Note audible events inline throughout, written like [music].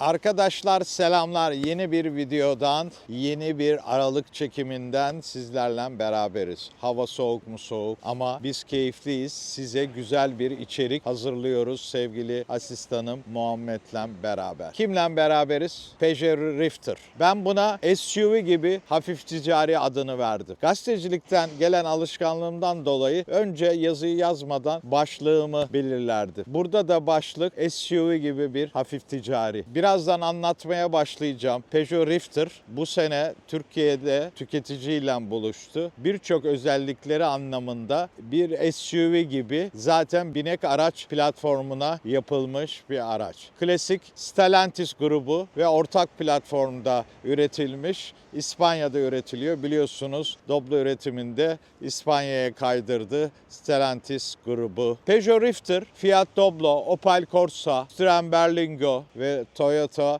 Arkadaşlar selamlar. Yeni bir videodan, yeni bir Aralık çekiminden sizlerle beraberiz. Hava soğuk mu soğuk ama biz keyifliyiz. Size güzel bir içerik hazırlıyoruz sevgili asistanım Muhammed'le beraber. Kimle beraberiz? Peugeot Rifter. Ben buna SUV gibi hafif ticari adını verdim. Gazetecilikten gelen alışkanlığımdan dolayı önce yazıyı yazmadan başlığımı belirlerdi. Burada da başlık SUV gibi bir hafif ticari. Birazdan anlatmaya başlayacağım. Peugeot Rifter bu sene Türkiye'de tüketiciyle buluştu. Birçok özellikleri anlamında bir SUV gibi zaten binek araç platformuna yapılmış bir araç. Klasik Stellantis grubu ve ortak platformda üretilmiş İspanya'da üretiliyor. Biliyorsunuz Doblo üretiminde İspanya'ya kaydırdı Stellantis grubu. Peugeot Rifter, Fiat Doblo, Opel Corsa, Citroen Berlingo ve Toyota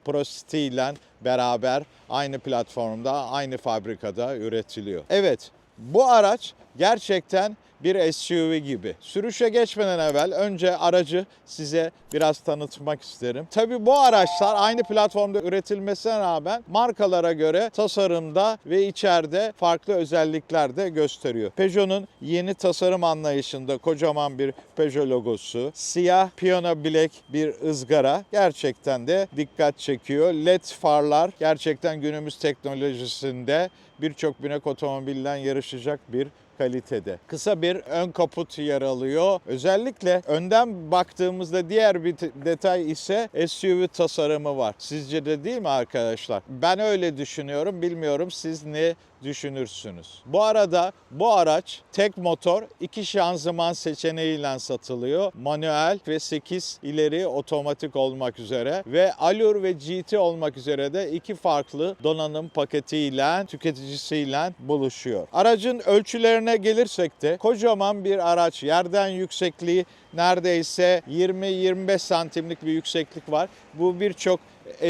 Pro ile beraber aynı platformda, aynı fabrikada üretiliyor. Evet, bu araç gerçekten bir SUV gibi. Sürüşe geçmeden evvel önce aracı size biraz tanıtmak isterim. Tabii bu araçlar aynı platformda üretilmesine rağmen markalara göre tasarımda ve içeride farklı özellikler de gösteriyor. Peugeot'un yeni tasarım anlayışında kocaman bir Peugeot logosu, siyah piyano bilek bir ızgara gerçekten de dikkat çekiyor. LED farlar gerçekten günümüz teknolojisinde birçok binek otomobilden yarışacak bir kalitede. Kısa bir ön kaput yer alıyor. Özellikle önden baktığımızda diğer bir detay ise SUV tasarımı var. Sizce de değil mi arkadaşlar? Ben öyle düşünüyorum. Bilmiyorum siz ne düşünürsünüz. Bu arada bu araç tek motor, iki şanzıman seçeneğiyle satılıyor. Manuel ve 8 ileri otomatik olmak üzere ve Allure ve GT olmak üzere de iki farklı donanım paketiyle tüketicisiyle buluşuyor. Aracın ölçülerine gelirsek de kocaman bir araç. Yerden yüksekliği neredeyse 20-25 santimlik bir yükseklik var. Bu birçok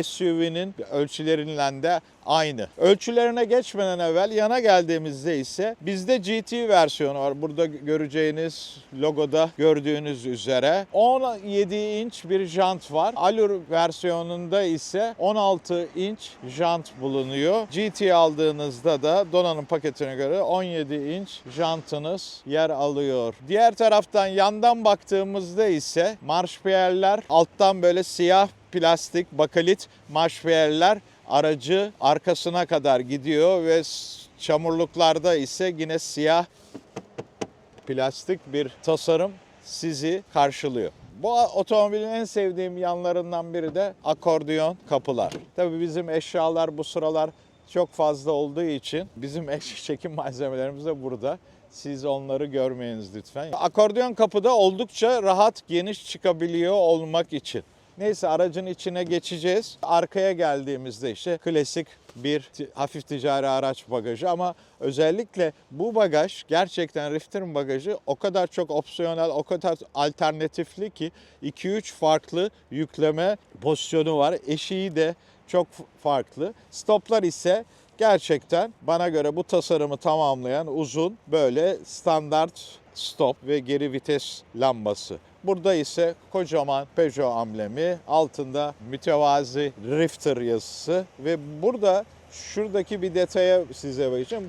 SUV'nin ölçüleriyle de aynı. Ölçülerine geçmeden evvel yana geldiğimizde ise bizde GT versiyonu var. Burada göreceğiniz logoda gördüğünüz üzere 17 inç bir jant var. Allure versiyonunda ise 16 inç jant bulunuyor. GT aldığınızda da donanım paketine göre 17 inç jantınız yer alıyor. Diğer taraftan yandan baktığımızda ise marşpiyerler alttan böyle siyah plastik bakalit marşpiyerler aracı arkasına kadar gidiyor ve çamurluklarda ise yine siyah plastik bir tasarım sizi karşılıyor. Bu otomobilin en sevdiğim yanlarından biri de akordeon kapılar. Tabii bizim eşyalar bu sıralar çok fazla olduğu için bizim [laughs] eş çekim malzemelerimiz de burada. Siz onları görmeyiniz lütfen. Akordeon kapıda oldukça rahat geniş çıkabiliyor olmak için. Neyse aracın içine geçeceğiz. Arkaya geldiğimizde işte klasik bir hafif ticari araç bagajı ama özellikle bu bagaj gerçekten Rifter'ın bagajı o kadar çok opsiyonel, o kadar alternatifli ki 2-3 farklı yükleme pozisyonu var. Eşiği de çok farklı. Stoplar ise gerçekten bana göre bu tasarımı tamamlayan uzun böyle standart stop ve geri vites lambası. Burada ise kocaman Peugeot amblemi, altında mütevazi Rifter yazısı ve burada şuradaki bir detaya size bakacağım.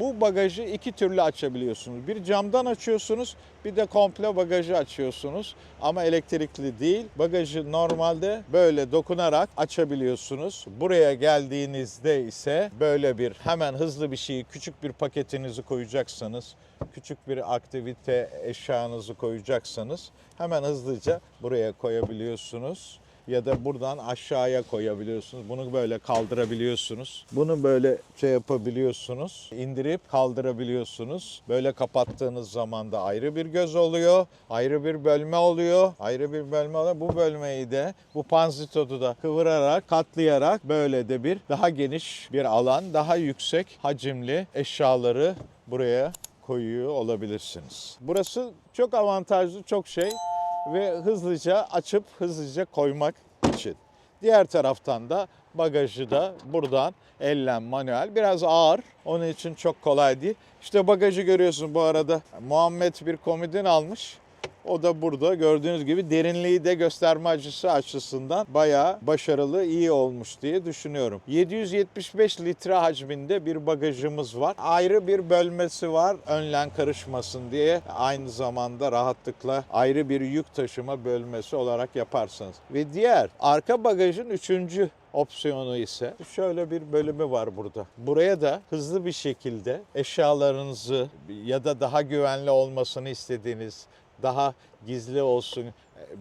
Bu bagajı iki türlü açabiliyorsunuz. Bir camdan açıyorsunuz, bir de komple bagajı açıyorsunuz. Ama elektrikli değil. Bagajı normalde böyle dokunarak açabiliyorsunuz. Buraya geldiğinizde ise böyle bir hemen hızlı bir şeyi, küçük bir paketinizi koyacaksanız, küçük bir aktivite eşyanızı koyacaksanız hemen hızlıca buraya koyabiliyorsunuz ya da buradan aşağıya koyabiliyorsunuz. Bunu böyle kaldırabiliyorsunuz. Bunu böyle şey yapabiliyorsunuz. indirip kaldırabiliyorsunuz. Böyle kapattığınız zaman da ayrı bir göz oluyor. Ayrı bir bölme oluyor. Ayrı bir bölme oluyor. Bu bölmeyi de bu panzitodu da kıvırarak, katlayarak böyle de bir daha geniş bir alan, daha yüksek hacimli eşyaları buraya koyuyor olabilirsiniz. Burası çok avantajlı, çok şey ve hızlıca açıp hızlıca koymak için. Diğer taraftan da bagajı da buradan ellen manuel biraz ağır. Onun için çok kolay değil. İşte bagajı görüyorsun bu arada. Muhammed bir komodin almış. O da burada gördüğünüz gibi derinliği de gösterme açısı açısından bayağı başarılı, iyi olmuş diye düşünüyorum. 775 litre hacminde bir bagajımız var. Ayrı bir bölmesi var önlen karışmasın diye. Aynı zamanda rahatlıkla ayrı bir yük taşıma bölmesi olarak yaparsınız. Ve diğer arka bagajın üçüncü opsiyonu ise şöyle bir bölümü var burada. Buraya da hızlı bir şekilde eşyalarınızı ya da daha güvenli olmasını istediğiniz, daha gizli olsun,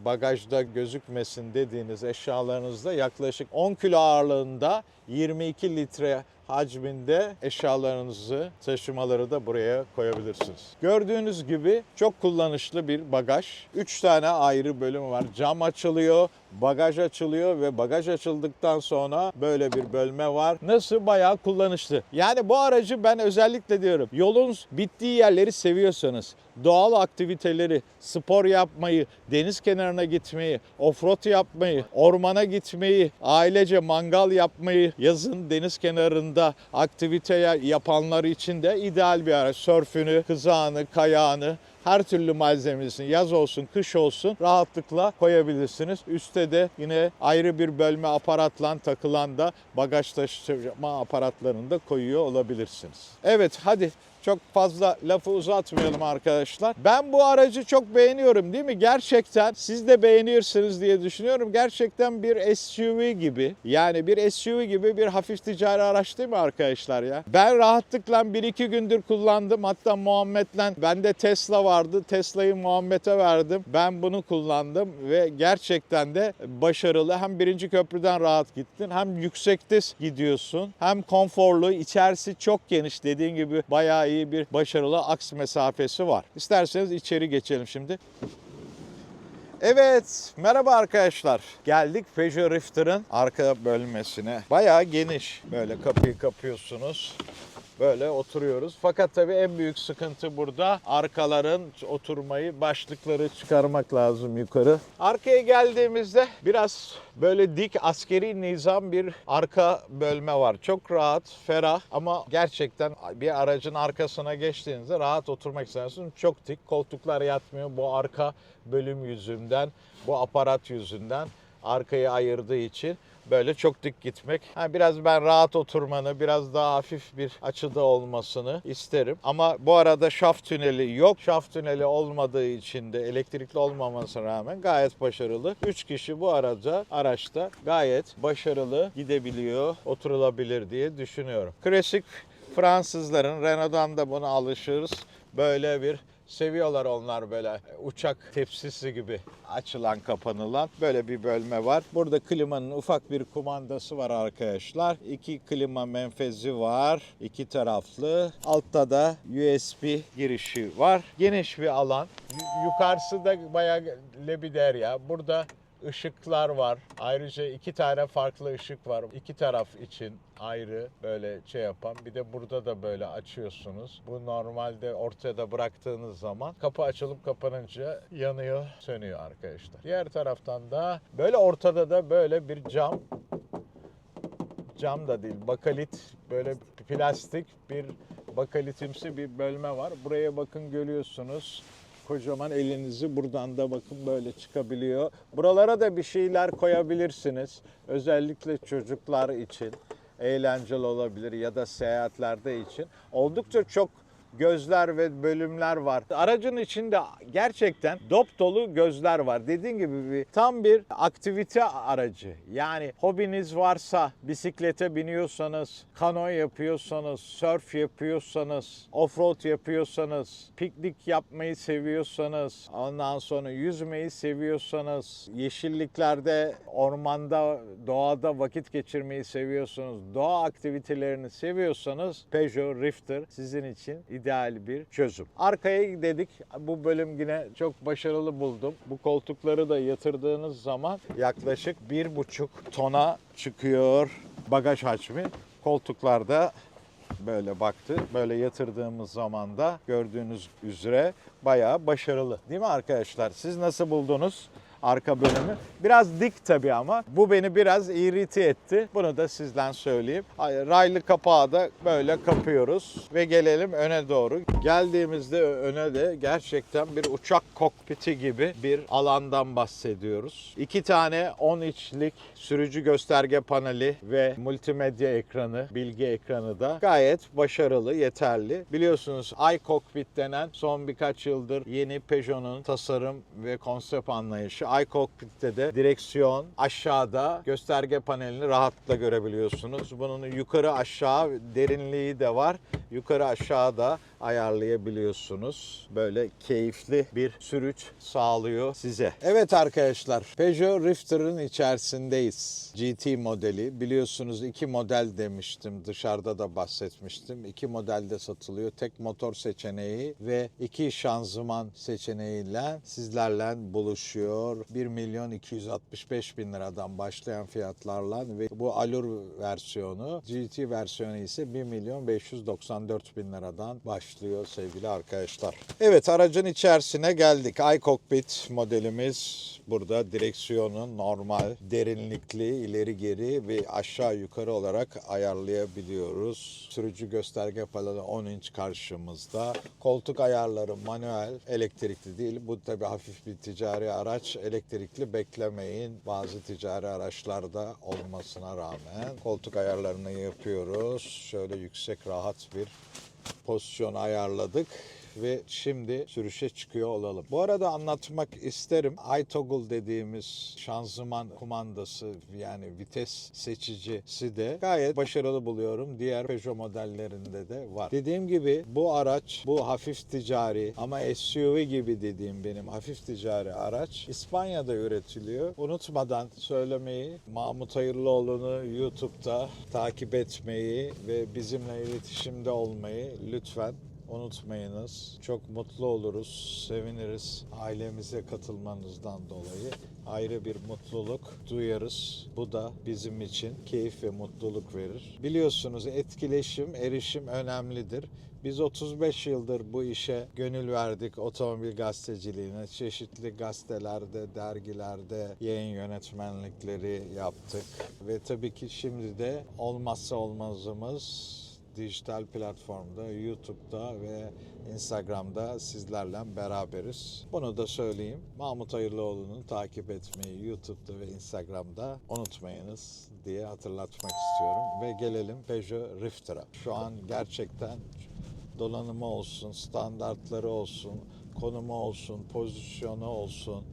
bagajda gözükmesin dediğiniz eşyalarınızda yaklaşık 10 kilo ağırlığında 22 litre hacminde eşyalarınızı taşımaları da buraya koyabilirsiniz. Gördüğünüz gibi çok kullanışlı bir bagaj. 3 tane ayrı bölüm var. Cam açılıyor, bagaj açılıyor ve bagaj açıldıktan sonra böyle bir bölme var. Nasıl? Bayağı kullanışlı. Yani bu aracı ben özellikle diyorum. Yolun bittiği yerleri seviyorsanız, doğal aktiviteleri, spor yapmayı, deniz kenarına gitmeyi, offroad yapmayı, ormana gitmeyi, ailece mangal yapmayı, yazın deniz kenarında aktivite yapanlar için de ideal bir araç. Sörfünü, kızağını, kayağını, her türlü malzemesini yaz olsun kış olsun rahatlıkla koyabilirsiniz. Üste de yine ayrı bir bölme aparatla takılan da bagaj taşıma aparatlarını da koyuyor olabilirsiniz. Evet hadi çok fazla lafı uzatmayalım arkadaşlar. Ben bu aracı çok beğeniyorum değil mi? Gerçekten siz de beğenirsiniz diye düşünüyorum. Gerçekten bir SUV gibi yani bir SUV gibi bir hafif ticari araç değil mi arkadaşlar ya? Ben rahatlıkla 1-2 gündür kullandım. Hatta Muhammed'le bende Tesla vardı. Tesla'yı Muhammed'e verdim. Ben bunu kullandım ve gerçekten de başarılı. Hem birinci köprüden rahat gittin hem yüksekte gidiyorsun. Hem konforlu. içerisi çok geniş dediğin gibi bayağı iyi bir başarılı aks mesafesi var. İsterseniz içeri geçelim şimdi. Evet, merhaba arkadaşlar. Geldik Peugeot Rifter'ın arka bölmesine. Bayağı geniş. Böyle kapıyı kapıyorsunuz. Böyle oturuyoruz. Fakat tabii en büyük sıkıntı burada arkaların oturmayı, başlıkları çıkarmak lazım yukarı. Arkaya geldiğimizde biraz böyle dik askeri nizam bir arka bölme var. Çok rahat, ferah ama gerçekten bir aracın arkasına geçtiğinizde rahat oturmak istersiniz. Çok dik, koltuklar yatmıyor bu arka bölüm yüzünden, bu aparat yüzünden arkayı ayırdığı için böyle çok dik gitmek. Ha, biraz ben rahat oturmanı, biraz daha hafif bir açıda olmasını isterim. Ama bu arada şaft tüneli yok. Şaft tüneli olmadığı için de elektrikli olmamasına rağmen gayet başarılı. 3 kişi bu arada araçta gayet başarılı gidebiliyor, oturulabilir diye düşünüyorum. Klasik Fransızların Renault'dan da buna alışırız. Böyle bir Seviyorlar onlar böyle uçak tepsisi gibi açılan kapanılan böyle bir bölme var. Burada klimanın ufak bir kumandası var arkadaşlar. İki klima menfezi var. iki taraflı. Altta da USB girişi var. Geniş bir alan. Y- yukarısı da bayağı lebider ya. Burada ışıklar var. Ayrıca iki tane farklı ışık var. İki taraf için ayrı böyle şey yapan. Bir de burada da böyle açıyorsunuz. Bu normalde ortada bıraktığınız zaman kapı açılıp kapanınca yanıyor, sönüyor arkadaşlar. Diğer taraftan da böyle ortada da böyle bir cam cam da değil bakalit böyle plastik bir bakalitimsi bir bölme var. Buraya bakın görüyorsunuz. Kocaman elinizi buradan da bakın böyle çıkabiliyor. Buralara da bir şeyler koyabilirsiniz. Özellikle çocuklar için eğlenceli olabilir ya da seyahatlerde için. Oldukça çok gözler ve bölümler var. Aracın içinde gerçekten dop dolu gözler var. Dediğim gibi bir tam bir aktivite aracı. Yani hobiniz varsa, bisiklete biniyorsanız, kano yapıyorsanız, surf yapıyorsanız, offroad yapıyorsanız, piknik yapmayı seviyorsanız, ondan sonra yüzmeyi seviyorsanız, yeşilliklerde, ormanda, doğada vakit geçirmeyi seviyorsanız, doğa aktivitelerini seviyorsanız Peugeot Rifter sizin için ideal bir çözüm. Arkaya dedik bu bölüm yine çok başarılı buldum. Bu koltukları da yatırdığınız zaman yaklaşık bir buçuk tona çıkıyor bagaj hacmi. Koltuklarda böyle baktı. Böyle yatırdığımız zaman da gördüğünüz üzere bayağı başarılı. Değil mi arkadaşlar? Siz nasıl buldunuz? Arka bölümü. Biraz dik tabii ama bu beni biraz irite etti. Bunu da sizden söyleyeyim. Ay, Raylı kapağı da böyle kapıyoruz ve gelelim öne doğru. Geldiğimizde öne de gerçekten bir uçak kokpiti gibi bir alandan bahsediyoruz. İki tane 10 inçlik sürücü gösterge paneli ve multimedya ekranı, bilgi ekranı da gayet başarılı, yeterli. Biliyorsunuz iCockpit denen son birkaç yıldır yeni Peugeot'un tasarım ve konsept anlayışı. iCockpit'te de direksiyon aşağıda gösterge panelini rahatlıkla görebiliyorsunuz. Bunun yukarı aşağı derinliği de var. Yukarı aşağıda ayarlayabiliyorsunuz. Böyle keyifli bir sürüş sağlıyor size. Evet arkadaşlar Peugeot Rifter'ın içerisindeyiz. GT modeli biliyorsunuz iki model demiştim dışarıda da bahsetmiştim. İki modelde satılıyor. Tek motor seçeneği ve iki şanzıman seçeneğiyle sizlerle buluşuyor. 1 milyon 265 bin liradan başlayan fiyatlarla ve bu Allure versiyonu GT versiyonu ise 1 milyon 594 bin liradan başlıyor sevgili arkadaşlar. Evet aracın içerisine geldik. iCockpit modelimiz burada direksiyonu normal, derinlikli, ileri geri ve aşağı yukarı olarak ayarlayabiliyoruz. Sürücü gösterge paneli 10 inç karşımızda. Koltuk ayarları manuel, elektrikli değil. Bu tabi hafif bir ticari araç. Elektrikli beklemeyin. Bazı ticari araçlarda olmasına rağmen koltuk ayarlarını yapıyoruz. Şöyle yüksek rahat bir pozisyon ayarladık ve şimdi sürüşe çıkıyor olalım. Bu arada anlatmak isterim. iToggle dediğimiz şanzıman kumandası yani vites seçicisi de gayet başarılı buluyorum. Diğer Peugeot modellerinde de var. Dediğim gibi bu araç bu hafif ticari ama SUV gibi dediğim benim hafif ticari araç İspanya'da üretiliyor. Unutmadan söylemeyi Mahmut Hayırlıoğlu'nu YouTube'da takip etmeyi ve bizimle iletişimde olmayı lütfen unutmayınız. Çok mutlu oluruz, seviniriz ailemize katılmanızdan dolayı. Ayrı bir mutluluk duyarız. Bu da bizim için keyif ve mutluluk verir. Biliyorsunuz etkileşim, erişim önemlidir. Biz 35 yıldır bu işe gönül verdik otomobil gazeteciliğine. Çeşitli gazetelerde, dergilerde yayın yönetmenlikleri yaptık. Ve tabii ki şimdi de olmazsa olmazımız dijital platformda, YouTube'da ve Instagram'da sizlerle beraberiz. Bunu da söyleyeyim. Mahmut Hayırlıoğlu'nu takip etmeyi YouTube'da ve Instagram'da unutmayınız diye hatırlatmak istiyorum. Ve gelelim Peugeot Rifter'a. Şu an gerçekten donanımı olsun, standartları olsun, konumu olsun, pozisyonu olsun,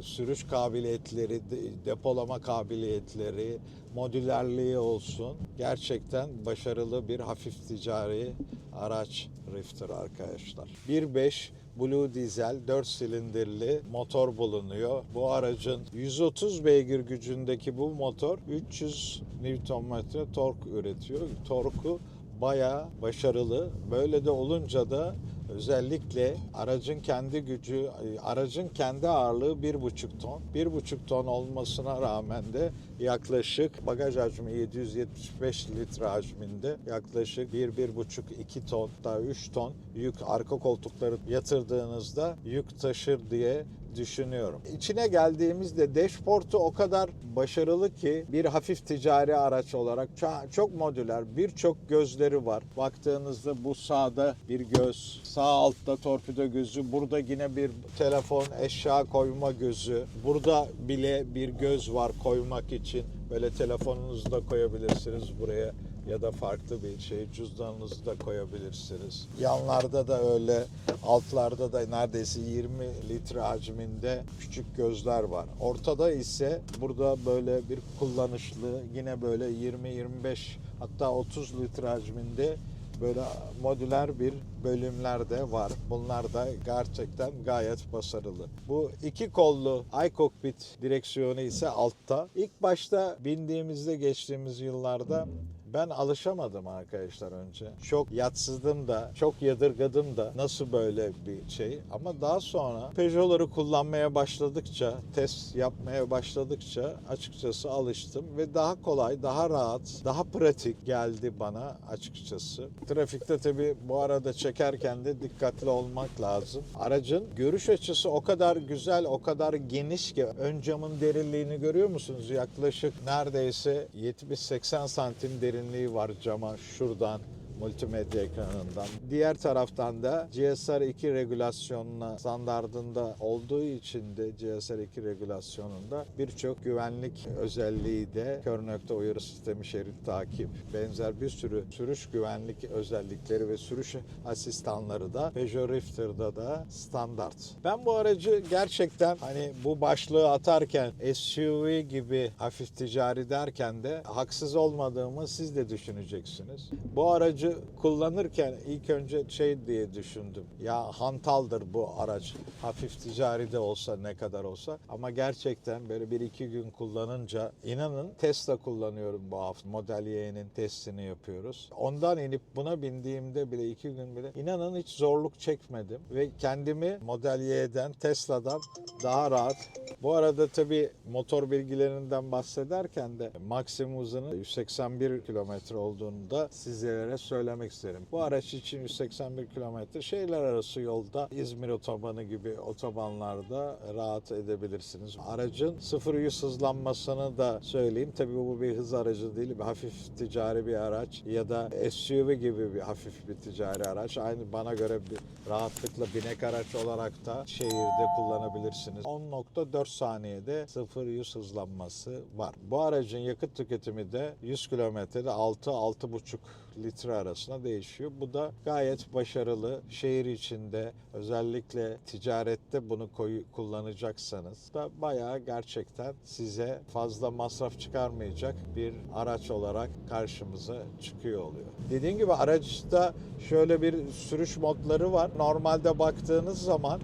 sürüş kabiliyetleri, de- depolama kabiliyetleri, modülerliği olsun. Gerçekten başarılı bir hafif ticari araç Rifter arkadaşlar. 1.5 Blue Diesel 4 silindirli motor bulunuyor. Bu aracın 130 beygir gücündeki bu motor 300 Nm tork üretiyor. Torku bayağı başarılı. Böyle de olunca da özellikle aracın kendi gücü, aracın kendi ağırlığı bir buçuk ton. Bir buçuk ton olmasına rağmen de yaklaşık bagaj hacmi 775 litre hacminde yaklaşık 1-1,5-2 ton da 3 ton yük arka koltukları yatırdığınızda yük taşır diye düşünüyorum. İçine geldiğimizde dashboard'u o kadar başarılı ki bir hafif ticari araç olarak çok modüler, birçok gözleri var. Baktığınızda bu sağda bir göz, sağ altta torpido gözü, burada yine bir telefon eşya koyma gözü. Burada bile bir göz var koymak için. Böyle telefonunuzu da koyabilirsiniz buraya ya da farklı bir şey cüzdanınızı da koyabilirsiniz. Yanlarda da öyle, altlarda da neredeyse 20 litre hacminde küçük gözler var. Ortada ise burada böyle bir kullanışlı yine böyle 20-25 hatta 30 litre hacminde böyle modüler bir bölümler de var. Bunlar da gerçekten gayet başarılı. Bu iki kollu iCockpit direksiyonu ise altta. İlk başta bindiğimizde geçtiğimiz yıllarda Ben alışamadım arkadaşlar önce. Çok yatsızdım da, çok yadırgadım da nasıl böyle bir şey. Ama daha sonra Peugeot'ları kullanmaya başladıkça, test yapmaya başladıkça açıkçası alıştım ve daha kolay, daha rahat, daha pratik geldi bana açıkçası. Trafikte tabii bu arada çekerken de dikkatli olmak lazım. Aracın görüş açısı o kadar güzel, o kadar geniş ki ön camın derinliğini görüyor musunuz? Yaklaşık neredeyse 70-80 santim derinliği var cama şuradan multimedya ekranından. Diğer taraftan da GSR2 regülasyonuna standardında olduğu için de GSR2 regülasyonunda birçok güvenlik özelliği de kör nokta uyarı sistemi şerit takip benzer bir sürü sürüş güvenlik özellikleri ve sürüş asistanları da Peugeot Rifter'da da standart. Ben bu aracı gerçekten hani bu başlığı atarken SUV gibi hafif ticari derken de haksız olmadığımı siz de düşüneceksiniz. Bu aracı kullanırken ilk önce şey diye düşündüm. Ya hantaldır bu araç. Hafif ticari de olsa ne kadar olsa. Ama gerçekten böyle bir iki gün kullanınca inanın Tesla kullanıyorum bu hafta. Model Y'nin testini yapıyoruz. Ondan inip buna bindiğimde bile iki gün bile inanın hiç zorluk çekmedim. Ve kendimi Model Y'den Tesla'dan daha rahat bu arada tabii motor bilgilerinden bahsederken de maksimum hızının 181 kilometre olduğunu da sizlere söylemek isterim. Bu araç için 181 kilometre şehirler arası yolda İzmir otobanı gibi otobanlarda rahat edebilirsiniz. Aracın 0-100 hızlanmasını da söyleyeyim. Tabii bu bir hız aracı değil, bir hafif ticari bir araç ya da SUV gibi bir hafif bir ticari araç. Aynı bana göre bir rahatlıkla binek araç olarak da şehirde kullanabilirsiniz. 10.4 saniyede 0-100 hızlanması var. Bu aracın yakıt tüketimi de 100 kilometrede 6-6,5 litre arasında değişiyor. Bu da gayet başarılı. Şehir içinde özellikle ticarette bunu koy, kullanacaksanız da bayağı gerçekten size fazla masraf çıkarmayacak bir araç olarak karşımıza çıkıyor oluyor. Dediğim gibi araçta şöyle bir sürüş modları var. Normalde baktığınız zaman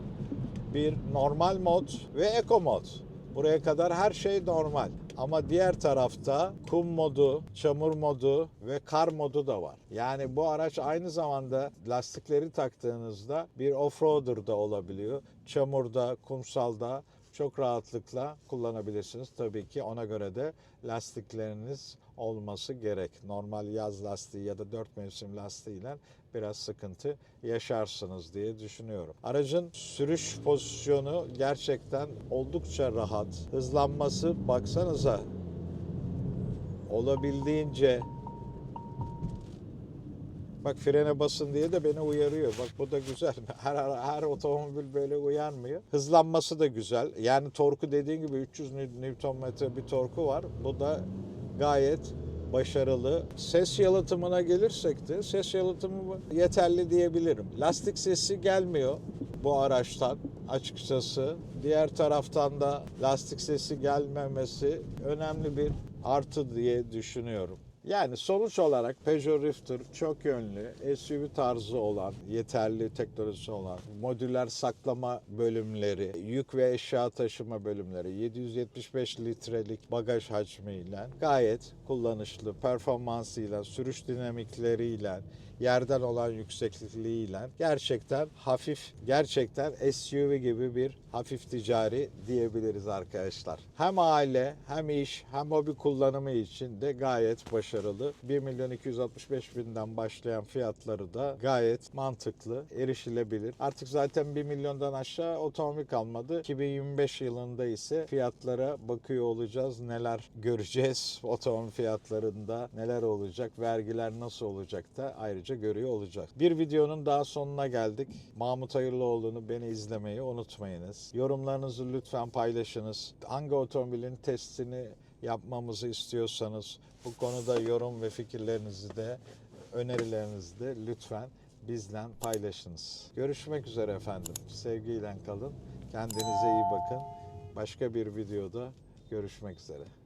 bir normal mod ve eco mod. Buraya kadar her şey normal. Ama diğer tarafta kum modu, çamur modu ve kar modu da var. Yani bu araç aynı zamanda lastikleri taktığınızda bir off-roader da olabiliyor. Çamurda, kumsalda çok rahatlıkla kullanabilirsiniz. Tabii ki ona göre de lastikleriniz olması gerek. Normal yaz lastiği ya da dört mevsim lastiğiyle biraz sıkıntı yaşarsınız diye düşünüyorum. Aracın sürüş pozisyonu gerçekten oldukça rahat. Hızlanması baksanıza olabildiğince Bak frene basın diye de beni uyarıyor. Bak bu da güzel. [laughs] Her her otomobil böyle uyarmıyor. Hızlanması da güzel. Yani torku dediğin gibi 300 Nm bir torku var. Bu da gayet başarılı. Ses yalıtımına gelirsek de ses yalıtımı yeterli diyebilirim. Lastik sesi gelmiyor bu araçtan açıkçası. Diğer taraftan da lastik sesi gelmemesi önemli bir artı diye düşünüyorum. Yani sonuç olarak Peugeot Rifter çok yönlü, SUV tarzı olan, yeterli teknolojisi olan, modüler saklama bölümleri, yük ve eşya taşıma bölümleri, 775 litrelik bagaj hacmiyle gayet kullanışlı, performansıyla, sürüş dinamikleriyle, yerden olan yüksekliğiyle gerçekten hafif, gerçekten SUV gibi bir hafif ticari diyebiliriz arkadaşlar. Hem aile, hem iş, hem hobi kullanımı için de gayet başarılı. 1 milyon 265 binden başlayan fiyatları da gayet mantıklı, erişilebilir. Artık zaten 1 milyondan aşağı otomobil kalmadı. 2025 yılında ise fiyatlara bakıyor olacağız. Neler göreceğiz otomobil fiyatlarında, neler olacak, vergiler nasıl olacak da ayrıca görüyor olacak. Bir videonun daha sonuna geldik. Mahmut Hayırlıoğlu'nu beni izlemeyi unutmayınız. Yorumlarınızı lütfen paylaşınız. Hangi otomobilin testini yapmamızı istiyorsanız bu konuda yorum ve fikirlerinizi de önerilerinizi de lütfen bizle paylaşınız. Görüşmek üzere efendim. Sevgiyle kalın. Kendinize iyi bakın. Başka bir videoda görüşmek üzere.